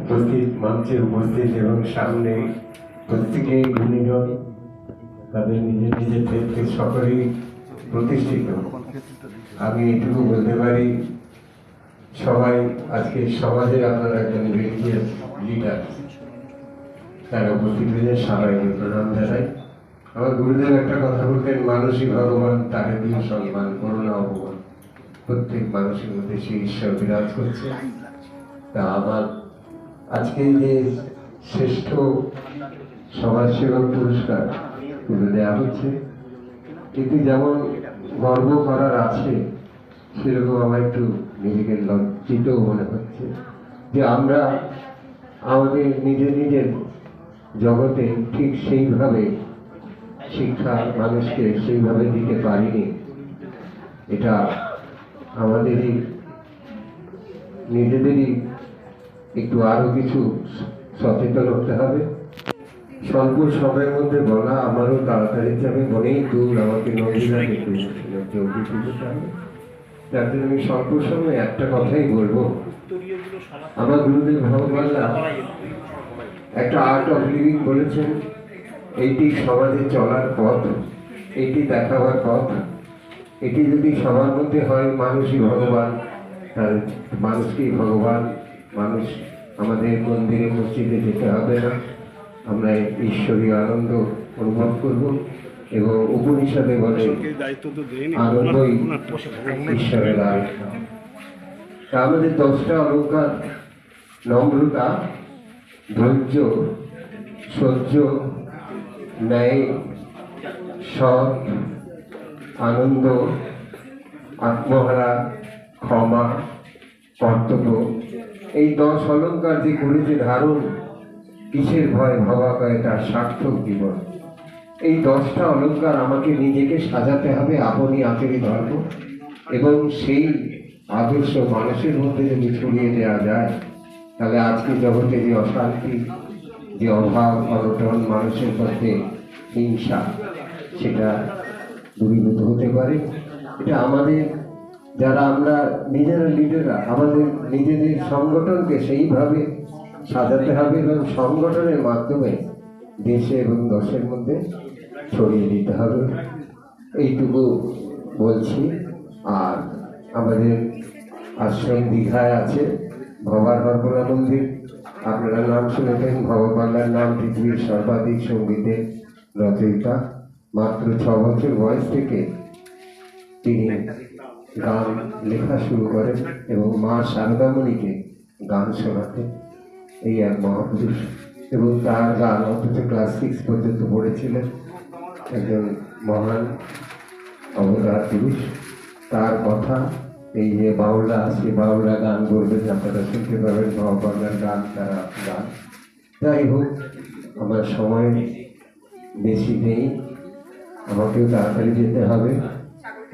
উপস্থিত মঞ্চে উপস্থিত এবং সামনে প্রত্যেকেই গুণীজন, তাদের নিজের নিজের ক্ষেত্রে সকলেই প্রতিষ্ঠিত। আমি এটুকু বলতে পারি, সবাই আজকে সমাজে আপনার একজন রিলিজিয়াস লিডার। তারা উপস্থিত হয়েছে সবাইকে প্রণাম জানাই। আমার গুরুদেব একটা কথা বলতেন মানুষই ভগবান তাকে দিয়ে সম্মান করোনা অপমান। প্রত্যেক মানুষের মধ্যে সেই ঈশ্বর বিরাজ করছে। তা আমার আজকে যে শ্রেষ্ঠ সমাজসেবক পুরস্কার তুলে দেওয়া হচ্ছে কিন্তু যেমন গর্ব করার আছে, সেরকম আমার একটু নিজেকে লজ্জিত মনে হচ্ছে যে আমরা আমাদের নিজের নিজের জগতে ঠিক সেইভাবে শিক্ষা মানুষকে সেইভাবে দিতে পারিনি। এটা আমাদেরই, নিজেদেরই একটু আরও কিছু সচেতন হতে হবে। স্বল্প সময়ের মধ্যে বলা আমারও তাড়াতাড়ি আমি অনেক দূর আমাকে নদীরা যেতে জলদি যেতে হবে। যার জন্য আমি স্বল্প সময়ে একটা কথাই বলব। আমার গুরুদেব ভগবানরা একটা আর্ট অফ লিভিং বলেছেন এইটি সমাজে চলার পথ এটি দেখাবার পথ এটি যদি সবার মধ্যে হয় মানুষই ভগবান তাহলে মানুষকেই ভগবান মানুষ আমাদের মন্দিরে মসজিদে যেতে হবে না। আমরা ঈশ্বরীয় আনন্দ অনুভব করব এবং উপনিষদে বলে, আনন্দই ঈশ্বরের আরাধনা। তা আমাদের দশটা অলঙ্কার, নম্রতা, ধৈর্য, সহ্য, ন্যায়, সৎ, আনন্দ, আত্মহারা, ক্ষমা, কর্তব্য এই দশ অলঙ্কার যে করেছে ধারণ, কিসের ভয় ভাবা কয় তার সার্থক জীবন? এই দশটা অলঙ্কার আমাকে নিজেকে সাজাতে হবে আপনি আচরি ধর্ম, এবং সেই আদর্শ মানুষের মধ্যে যদি ছড়িয়ে দেওয়া যায়, তাহলে আজকে জগতে যে অশান্তি, যে অভাব অনটন মানুষের মধ্যে হিংসা, সেটা দূরীভূত হতে পারে। এটা আমাদের যারা আমরা নিজেরা লিডাররা আমাদের নিজেদের সংগঠনকে সেইভাবে সাজাতে হবে এবং সংগঠনের মাধ্যমে দেশে এবং দশের মধ্যে ছড়িয়ে দিতে হবে। এইটুকু বলছি। আর আমাদের আশ্রম দীঘায় আছে ভবার হরপলা মন্দির। আপনারা নাম শুনেছেন ভগবানের নাম, পৃথিবীর সর্বাধিক সঙ্গীতের রচয়িতা। মাত্র ছ বছর বয়স থেকে তিনি গান লেখা শুরু করেন এবং মা শারদামণিকে গান শোনাতেন। এই এক মহাপুরুষ এবং তার গান অথচ ক্লাস সিক্স পর্যন্ত পড়েছিলেন। একজন মহান অবতার পুরুষ। তার কথা, এই যে বাউলা সে বাউলা গান করবেন আপনারা শুনতে পাবেন ভগবানের গান, তারা গান। যাই হোক, আমার সময় বেশি নেই। আমাকেও তাড়াতাড়ি যেতে হবে।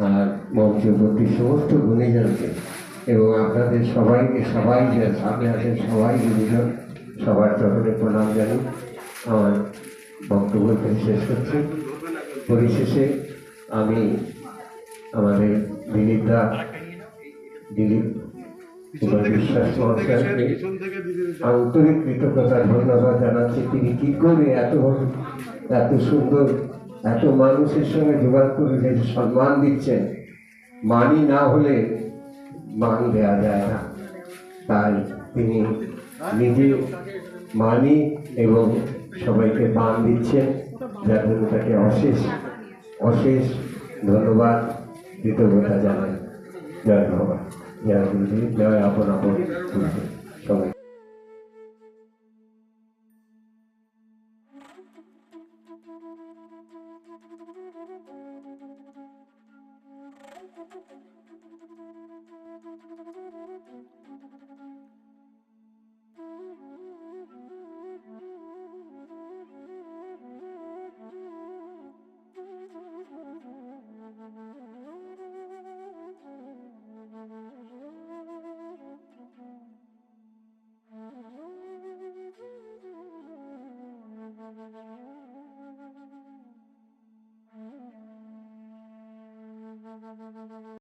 আর মঞ্চবর্তী সমস্ত গুণীজনকে এবং আপনাদের সবাইকে, সবাই যে সামনে আছেন সবাই গুণীজন সবার চরণে প্রণাম জানি। আমার বক্তব্য শেষ করছি। পরিশেষে আমি আমাদের দিলীপ দা, দিলীপ বিশ্বাস মহাশয়কে আন্তরিক কৃতজ্ঞতা, ধন্যবাদ জানাচ্ছি। তিনি কি করে এত এত সুন্দর এত মানুষের সঙ্গে যোগাযোগ করে সম্মান দিচ্ছেন, মানি না হলে মান দেওয়া যায় না। তাই তিনি নিজে মানি এবং সবাইকে মান দিচ্ছেন। যার জন্য তাকে অশেষ অশেষ ধন্যবাদ, কৃতজ্ঞতা জানাই। জয় ভগবান। জয় গুরুজি জয় আপন আপন সবাই